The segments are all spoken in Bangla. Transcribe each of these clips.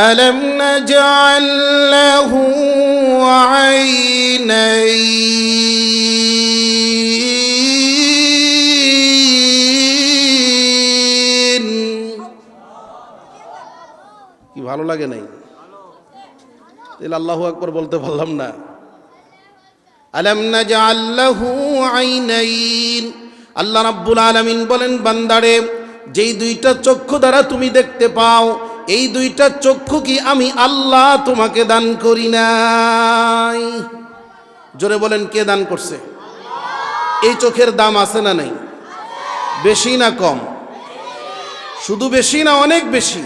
ألم نجعل له عينين কি ভালো লাগে নাই তাহলে আল্লাহু আকবার বলতে পারলাম না আলম নাজাল লাহু আইনাইন আল্লাহ রাব্বুল আলামিন বলেন বান্দারে যেই দুইটা চক্ষু দ্বারা তুমি দেখতে পাও এই দুইটা চক্ষু কি আমি আল্লাহ তোমাকে দান করি নাই? জোরে বলেন, কে দান করছে? এই চোখের দাম আছে না নাই? বেশি না কম? শুধু বেশি না অনেক বেশি?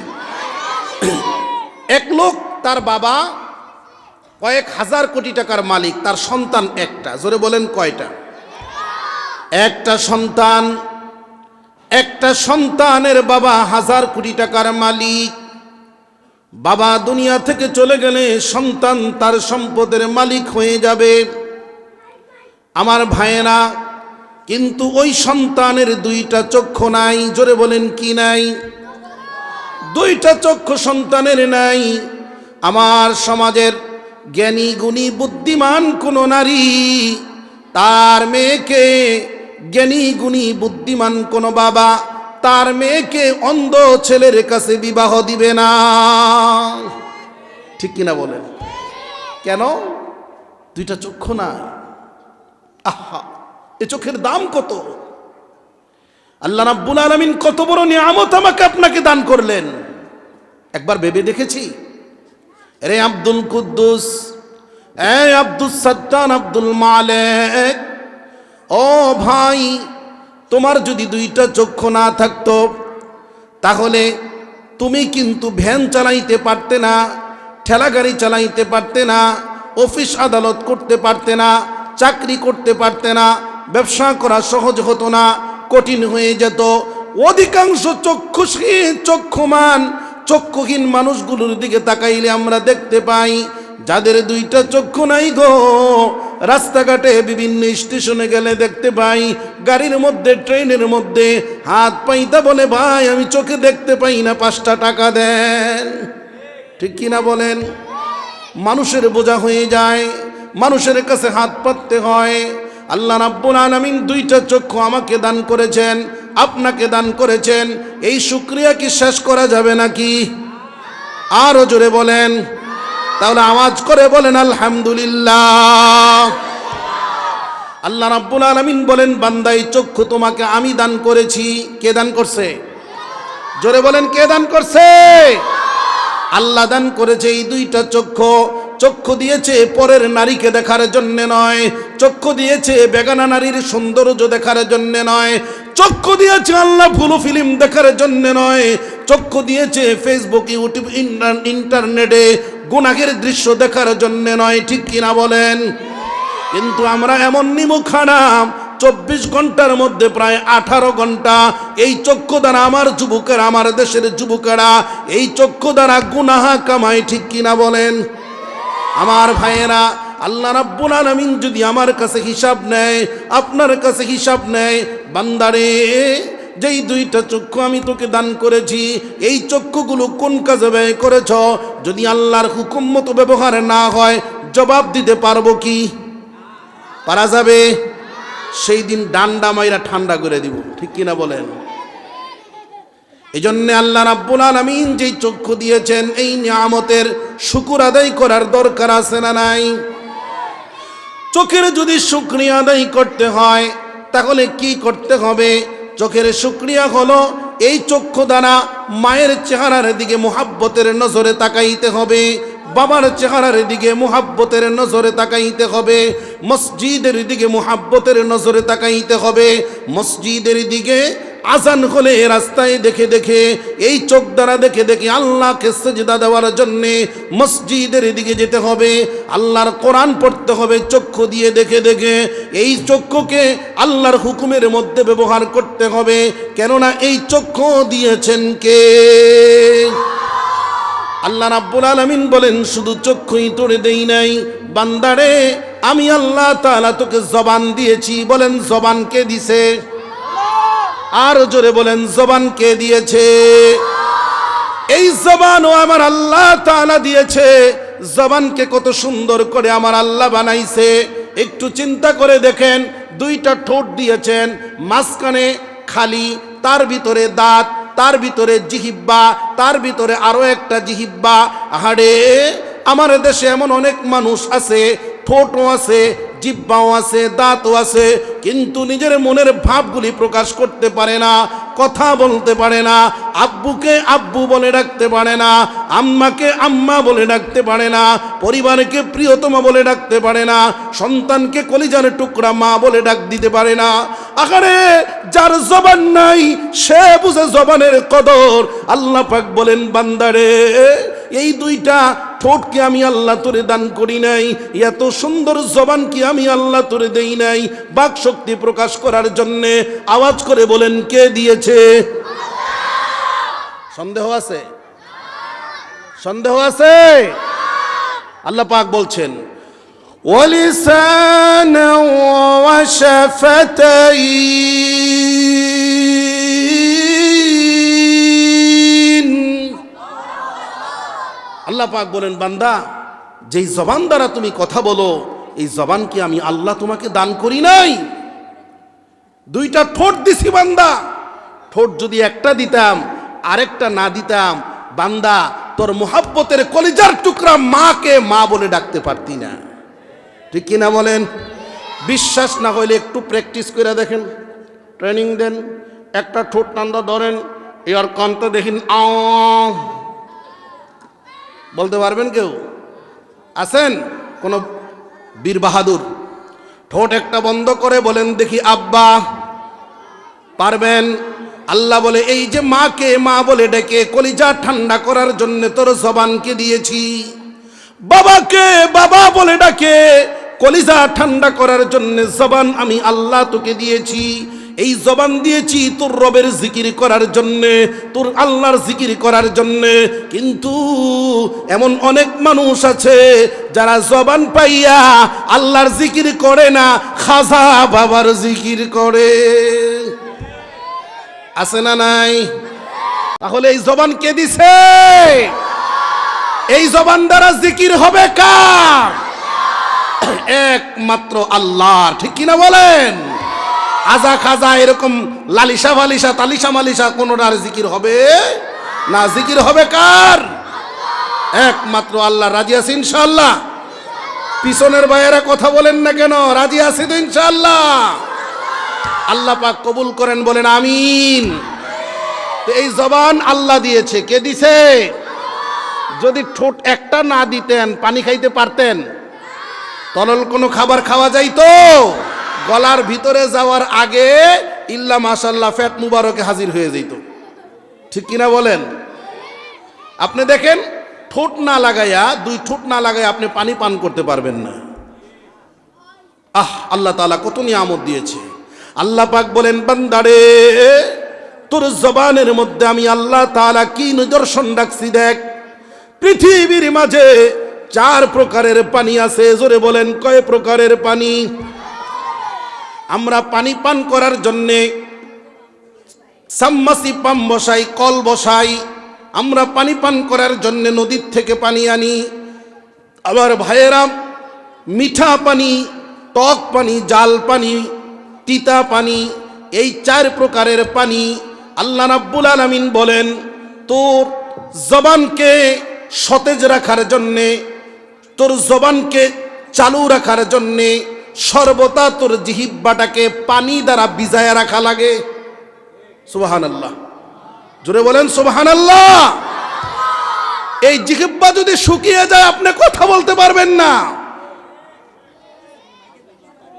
এক লোক, তার বাবা কয়েক হাজার কোটি টাকার মালিক, তার সন্তান একটা। জোরে বলেন, কয়টা? একটা সন্তান, একটা সন্তানের বাবা হাজার কোটি টাকার মালিক। বাবা দুনিয়া থেকে চলে গেলে সন্তান তার সম্পদের মালিক হয়ে যাবে। আমার ভাইয়েরা, কিন্তু ওই সন্তানের দুইটা চক্ষু নাই, জোরে বলেন কি নাই? দুইটা চক্ষু সন্তানের নাই। আমার সমাজের জ্ঞানী, গুণী, বুদ্ধিমান কোনো নারী, তার মেয়েকে জ্ঞানী, গুণী, বুদ্ধিমান কোনো বাবা তার মেয়েকে অন্ধ ছেলের কাছে বিবাহ দিবে না। ঠিক কিনা বলেন? কেন? দুইটা চক্ষু না আহা, এ চোখের দাম কত? আল্লাহ রাব্বুল আলামিন কত বড় নিয়ামত আমাকে আপনাকে দান করলেন। একবার ভেবে দেখেছি। রে আব্দুল কুদ্দুস, এ আব্দুল সত্তান আব্দুল মালেক, ও ভাই তোমার যদি দুইটা চক্ষু না থাকতো, তাহলে তুমি কিন্তু ভ্যান চালাইতে পারতে না ঠেলা গাড়ি চালাইতে পারতে না, অফিস আদালত করতে পারতে না, চাকরি করতে পারতে না, ব্যবসা করা সহজ হতো না, কঠিন হয়ে যেত। অধিকাংশ চক্ষুষহীন চক্ষুমান, চক্ষুহীন মানুষগুলোর দিকে তাকাইলে আমরা দেখতে পাই, যাদের দুইটা চক্ষু নাই গো রাস্তাঘাটে বিভিন্ন স্টেশনে গেলে দেখতে পাই, গাড়ির মধ্যে, ট্রেনের মধ্যে, হাত পাইতা বলে, ভাই, আমি চোখে দেখতে পাই না, পাঁচটা টাকা দেন। ঠিক কিনা বলেন? মানুষের বোঝা হয়ে যায়, মানুষের কাছে হাত পাততে হয়। আল্লাহ রাব্বুল আলামিন দুইটা চক্ষু আমাকে দান করেছেন, আপনাকে দান করেছেন। এই শুক্রিয়া কি শেষ করা যাবে নাকি? আরও জোরে বলেন। তাহলে আওয়াজ করে বলেন, আলহামদুলিল্লাহ। আল্লাহ রাব্বুল আলামিন বলেন, বান্দাই, চক্ষু তোমাকে আমি দান করেছি। কে দান করছে? জোরে বলেন, কে দান করছে? আল্লাহ দান করেছে এই দুইটা চক্ষু। চক্ষু দিয়েছে পরের নারীকে দেখার জন্য নয়। চক্ষু দিয়েছে বেগানা নারীর সৌন্দর্য দেখার জন্য নয়। চক্ষু দিয়েছে আল্লাহ ফুলো ফিল্ম দেখার জন্য নয়। চক্ষু দিয়েছে ফেসবুক, ইউটিউব, ইন্টার- ইন্টারনেটে গুনাহের দৃশ্য দেখার জন্য নয়, ঠিক কিনা বলেন? কিন্তু আমরা এমন নিমুখানাম চব্বিশ ঘণ্টার মধ্যে প্রায় আঠারো ঘণ্টা, এই চক্ষু দ্বারা আমার যুবকেরা, আমার দেশের যুবকেরা, এই চক্ষু দ্বারা গুনাহা কামায় ঠিক কিনা বলেন? আমার ভাইয়েরা, আল্লাহ রাব্বুল আলামিন যদি আমার কাছে হিসাব নেয়, আপনার কাছে হিসাব নেয়, বান্দারে যেই দুইটা চক্ষু আমি তোকে দান করেছি, এই চক্ষুগুলো কোন কাজে ব্যয় করেছ? যদি আল্লাহর হুকুম মতো ব্যবহার না হয়, জবাব দিতে পারব কি? পারা যাবে? সেই দিন ডান্ডা মাইরা ঠান্ডা করে দিব, ঠিক কিনা বলেন? এই জন্যে আল্লাহ রাব্বুল আলামিন যেই চক্ষু দিয়েছেন, এই নিয়ামতের শুকুর আদায় করার দরকার আছে না নাই? চোখের যদি শুক্রিয়া আদায় করতে হয়, তাহলে কি করতে হবে? চোখের শুক্রিয়া হলো, এই চক্ষু দ্বারা মায়ের চেহারার দিকে মোহাব্বতের নজরে তাকাইতে হবে, বাবার চেহারার দিকে মোহাব্বতের নজরে তাকাইতে হবে, মসজিদের দিকে মোহাব্বতের নজরে তাকাইতে হবে, মসজিদের দিকে আজান হলে রাস্তায় দেখে দেখে, এই চোখ দ্বারা দেখে দেখে আল্লাহকে সেজদা দেওয়ার জন্যে মসজিদের দিকে যেতে হবে, আল্লাহর কোরআন পড়তে হবে, চক্ষু দিয়ে দেখে দেখে, এই চক্ষুকে আল্লাহর হুকুমের মধ্যে ব্যবহার করতে হবে, কেননা এই চক্ষু দিয়েছেন কে? আল্লাহ রাব্বুল আলামিন বলেন, শুধু চক্ষুই তোরে দেই নাই। বান্দারে, আমি আল্লাহ তাআলা তোকে জবান দিয়েছি, বলেন জবান কে দিছে? আর জোরে বলেন, জবান কে দিয়েছে? এই জবানও আমার আল্লাহ তাআলা দিয়েছে। জবানকে কত সুন্দর করে আমার আল্লাহ বানাইছে। একটু চিন্তা করে দেখেন, দুইটা ঠোঁট দিয়েছেন, মাঝখানে খালি, তার ভিতরে দাঁত, তার ভিতরে জিহিব্বা, তার ভিতরে আরও একটা জিহিব্বা। হাড়ে আমার দেশে এমন অনেক মানুষ আছে, ঠোঁটও আছে জিব্বাও আছে, দাঁতও আছে, কিন্তু নিজের মনের ভাবগুলি প্রকাশ করতে পারে না, কথা বলতে পারে না, আব্বুকে আব্বু বলে ডাকতে পারে না, আম্মাকে আম্মা বলে ডাকতে পারে না, পরিবারকে প্রিয়তমা বলে ডাকতে পারে না, সন্তানকে কলিজার টুকরা মা বলে ডাক দিতে পারে না। আকারে যার জবান নাই, সে বুঝে জবানের কদর। আল্লাহ পাক বলেন বান্দারে এই দুইটা ঠোঁট আমি আল্লাহ তোরে দান করি নাই, এত সুন্দর জবানকে আমি আল্লাহ তোরে দেই নাই। বাক শক্তি প্রকাশ করার জন্যে আওয়াজ করে বলেন, কে দিয়েছে? সন্দেহ আছে? সন্দেহ আছে? আল্লাহ পাক বলছেন, ওয়ালিসান ওয়া শাফাতাইন। আল্লাহ পাক বলেন, বান্দা, যেই জবান দ্বারা তুমি কথা বলো, এই জবান কি আমি আল্লাহ তোমাকে দান করি নাই? দুইটা ঠোঁট দিছি, বান্দা। ঠোঁট যদি একটা দিতাম, আরেকটা না দিতাম, বান্দা, তোর মোহাব্বতের কলিজার টুকরা মাকে মা বলে ডাকতে পারতি না। ঠিক কিনা বলেন? বিশ্বাস না হইলে একটু প্র্যাকটিস করে দেখেন, ট্রেনিং দেন, একটা ঠোঁট টান্দা ধরেন এর কন্ত দেখিন আ বলতে পারবেন কেউ? আছেন? কোনো বীর বাহাদুর? ঠোঁট একটা বন্ধ করে বলেন, দেখি আব্বা। পারবেন? আল্লাহ বলে, এই যে মাকে মা বলে ডেকে কলিজা ঠান্ডা করার জন্য তোর জবানকে দিয়েছি। বাবাকে বাবা বলে ডাকে, কলিজা ঠান্ডা করার জন্য জবান আমি আল্লাহ তোকে দিয়েছি। এই জবান দিয়েছি, তোর রবের জিকির করার জন্যে, তোর আল্লাহর জিকির করার জন্যে। কিন্তু এমন অনেক মানুষ আছে যারা জবান পাইয়া আল্লাহর জিকির করে না, খাজা বাবার জিকির করে। আছে না নাই? তাহলে এই জবান কে দিছে? এই জবান দ্বারা জিকির হবে কার? একমাত্র আল্লাহ, ঠিক কিনা বলেন? আজা খাজা এরকম লালিসা ফালিসা তালিসা মালিসা কোনোটার জিকির হবে? না, জিকির হবে কার? একমাত্র আল্লাহ, রাজি আছে ইনশাল্লাহ পিছনের ভাইয়েরা কথা বলেন না কেন? রাজি আছে তো ইনশাল্লাহ আল্লাহ পাক কবুল করেন, বলেন আমিন। তো এই জবান আল্লাহ দিয়েছে। কে দিছে? যদি ঠোঁট একটা না দিতেন, পানি খাইতে পারতেন তরল কোনো খাবার খাওয়া যাইতো? গলার ভিতরে যাওয়ার আগে ইল্লা মাশাল্লাহ ফ্যাট মুবারকে হাজির হয়ে যেত। ঠিক কিনা বলেন? আপনি দেখেন, ঠোঁট না লাগাইয়া, দুই ঠোঁট না লাগাইয়া আপনি পানি পান করতে পারবেন না। আহ, আল্লাহ তাআলা কত নিয়ামত দিয়েছে। আল্লাহ পাক বলেন, বান্দারে, তোর জবানের মধ্যে আমি আল্লাহ তাআলা কি নিদর্শন রাখছি দেখ। পৃথিবীর মাঝে চার প্রকারের পানি আছে, জোরে বলেন, কয় প্রকারের পানি? আমরা পানি পান করার জন্যে সাম্মাসি পাম বসাই, কল বসাই। আমরা পানি পান করার জন্যে নদীর থেকে পানি আনি। আবার ভাইয়েরা, মিঠা পানি, টক পানি, জাল পানি, তিতা পানি, এই চার প্রকারের পানি আল্লাহ রাব্বুল আলামিন বলেন, তোর জবানকে সতেজ রাখার জন্যে, তোর জবানকে চালু রাখার জন্যে সর্বদা তোর জিহিব্বাটাকে পানি দ্বারা ভিজায় রাখা লাগে। সুবাহান আল্লাহ জোরে বলেন সুবাহান আল্লাহ এই জিহিব্বা যদি শুকিয়ে যায়, আপনি কথা বলতে পারবেন না।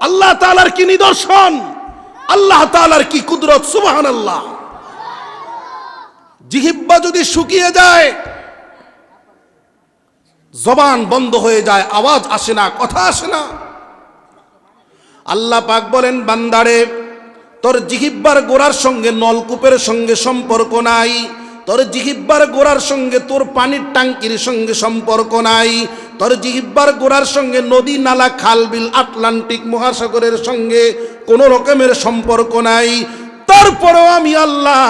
আল্লাহ তালার কি নিদর্শন? আল্লাহ তালার কি কুদরত? সুবাহান আল্লাহ জিহিব্বা যদি শুকিয়ে যায়, জবান বন্ধ হয়ে যায়, আওয়াজ আসে না, কথা আসে না। আল্লাহ পাক বলেন, বান্দারে, তোর জিহিব্বার গোড়ার সঙ্গে নলকূপের সঙ্গে সম্পর্ক নাই। তোর জিহিব্বার গোড়ার সঙ্গে তোর পানির টাঙ্কির সঙ্গে সম্পর্ক নাই। তোর জিহিব্বার গোড়ার সঙ্গে নদী, নালা, খাল, বিল, আটলান্টিক মহাসাগরের সঙ্গে কোনো রকমের সম্পর্ক নাই। তারপরেও আমি আল্লাহ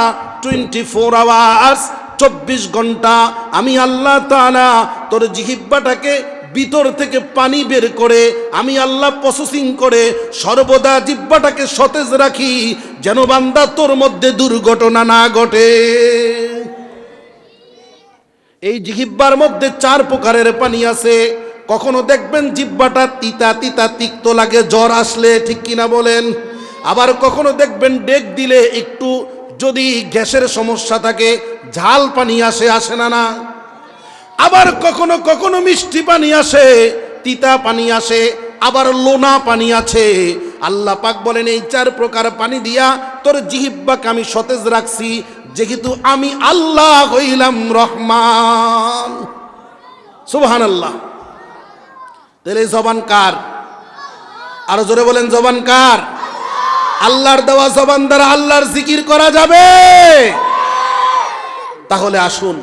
টোয়েন্টি ফোর আওয়ার্স চব্বিশ ঘণ্টা, আমি আল্লাহ তাআলা তোর জিহিব্বাটাকে ভিতর থেকে পানি বের করে আমি আল্লাহ প্রসেসিং করে সর্বদা জিব্বাটাকে সতেজ রাখি, যেন বান্দা তোর মধ্যে দুর্ঘটনা না ঘটে। এই জিহিব্বার মধ্যে চার প্রকারের পানি আছে। কখনো দেখবেন জিব্বাটা তিতা তিতা তিক্ত লাগে, জ্বর আসলে, ঠিক কিনা বলেন? আবার কখনো দেখবেন ডেক দিলে একটু যদি গ্যাসের সমস্যা থাকে, ঝাল পানি আসে আসে না না? আবার কখনো কখনো মিষ্টি পানি আসে, তিতা পানি আসে, আবার লোনা পানি আছে। আল্লাহ পাক বলেন, এই চার প্রকার পানি দিয়া তোর জিহিব্বাকে আমি সতেজ রাখছি, যেহেতু আমি আল্লাহ হইলাম রহমান। সুবহান আল্লাহ তাহলে জবান কার? আরও জোরে বলেন, জবান কার? আল্লাহর দেওয়া জবান দ্বারা আল্লাহর জিকির করা যাবে। তাহলে আসুন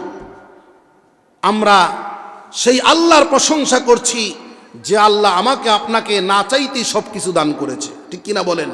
আমরা সেই আল্লাহর প্রশংসা করছি যে আল্লাহ আমাকে, আপনাকে না চাইতেই সব কিছু দান করেছে। ঠিক কিনা বলেন?